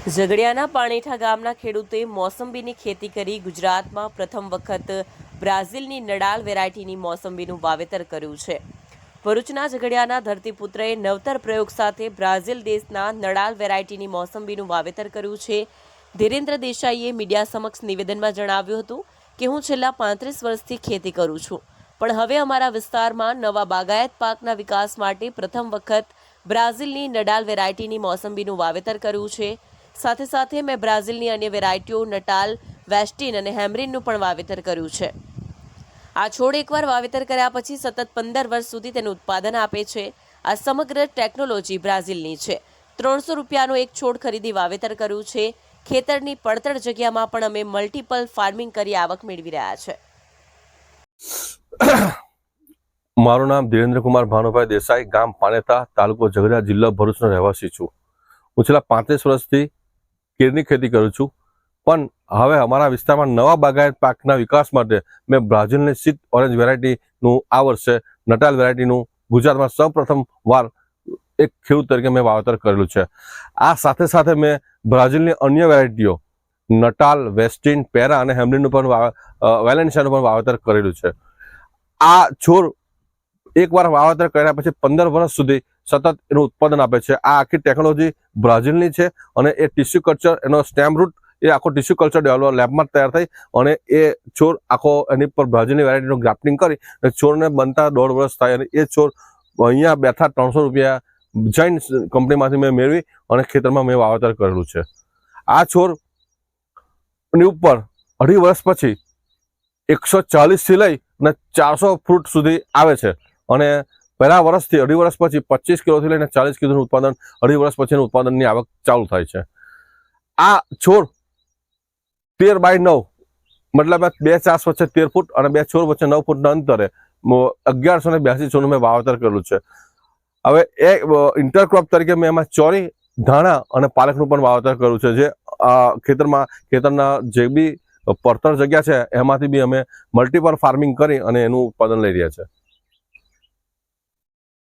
ઝઘડિયાના પાણીઠા ગામના ખેડૂતે મોસંબીની ખેતી કરી ગુજરાતમાં પ્રથમ વખત બ્રાઝિલની નડાલ વેરાયટીની મોસંબીનું વાવેતર કર્યું છે. ભરૂચના ઝઘડિયાના ધરતીપુત્રએ નવતર પ્રયોગ સાથે બ્રાઝિલ દેશના નડાલ વેરાયટીની મોસંબીનું વાવેતર કર્યું છે. ધીરેન્દ્ર દેસાઈએ મીડિયા સમક્ષ નિવેદનમાં જણાવ્યું હતું કે, હું છેલ્લા પાંત્રીસ વર્ષથી ખેતી કરું છું, પણ હવે અમારા વિસ્તારમાં નવા બાગાયત પાકના વિકાસ માટે પ્રથમ વખત બ્રાઝિલની નડાલ વેરાયટીની મોસંબીનું વાવેતર કર્યું છે. સાથે સાથે મેં બ્રાઝિલની અન્ય વેરાયટીઓ નટાલ, વેસ્ટિન અને હેમરીનનું પણ વાવેતર કર્યું છે. આ છોડ એકવાર વાવેતર કર્યા પછી સતત પંદર વર્ષ સુધી તેનું ઉત્પાદન આપે છે. આ સમગ્ર ટેકનોલોજી બ્રાઝિલની છે. ત્રણસો રૂપિયાનો એક છોડ ખરીદી વાવેતર કર્યું છે. ખેતરની પડતર જગ્યામાં પણ અમે મલ્ટિપલ ફાર્મિંગ કરી આવક મેળવી રહ્યા છે. મારું નામ ધીરેન્દ્રકુમાર ભાનુભાઈ દેસાઈ, ગામ પાનેતા, તાલુકો ઝઘડા જિલ્લો ભરૂચનો રહેવાસી છું. હું છેલ્લા પાંત્રીસ વર્ષથી કેળની ખેતી કરું છું. પણ હવે અમારા વિસ્તારમાં નવા બાગાયત પાકના વિકાસ માટે મેં બ્રાઝિલની સીટ ઓરેન્જ વેરાયટીનું આ વર્ષે નટાલ વેરાયટીનું ગુજરાતમાં સૌપ્રથમ વાર એક ખેડૂત તરીકે મેં વાવેતર કરેલું છે. આ સાથે સાથે મેં બ્રાઝિલની અન્ય વેરાયટીઓ, નટાલ, વેસ્ટિન, પેરા અને હેમલિનનું પણ વેલેન્સિયાનું પણ વાવેતર કરેલું છે. આ છોડ એકવાર વાવેતર કર્યા પછી પંદર વર્ષ સુધી સતત એનું ઉત્પાદન આપે છે. આ આખી ટેકનોલોજી બ્રાઝિલની છે અને એ ટિશ્યુ કલ્ચર એનો સ્ટેમ રૂટ એ આખો ટિશ્યુ કલ્ચર ડેવલપ લેબમાં તૈયાર થઈ અને એ છોડ આખો એની પર બ્રાઝિલની વેરાયટીનું ગ્રાફ્ટિંગ કરી અને છોડને બનતા દોઢ વર્ષ થાય અને એ છોડ અહીંયા બેઠા ત્રણસો રૂપિયા જૈન કંપનીમાંથી મેં મેળવી અને ખેતરમાં મેં વાવેતર કરેલું છે. આ છોડની ઉપર અઢી વર્ષ પછી એકસો ચાલીસથી લઈ અને ચારસો ફૂટ સુધી આવે છે અને પહેલા વર્ષથી અઢી વર્ષ પછી પચીસ કિલોથી લઈને ચાલીસ કિલોનું ઉત્પાદન, અઢી વર્ષ પછીનું ઉત્પાદનની આવક ચાલુ થાય છે. આ છોડ તેર બાય નવ, મતલબ બે ચાસ વચ્ચે તેર ફૂટ અને બે છોડ વચ્ચે નવ ફૂટના અંતરે અગિયારસો ને બ્યાસી છોડનું મેં વાવેતર કરેલું છે. હવે એ ઇન્ટરક્રોપ તરીકે મેં એમાં ચોરી, ધાણા અને પાલકનું પણ વાવેતર કર્યું છે, જે ખેતરમાં, ખેતરના જે બી પડતર જગ્યા છે, એમાંથી બી અમે મલ્ટિપલ ફાર્મિંગ કરી અને એનું ઉત્પાદન લઈ રહ્યા છે.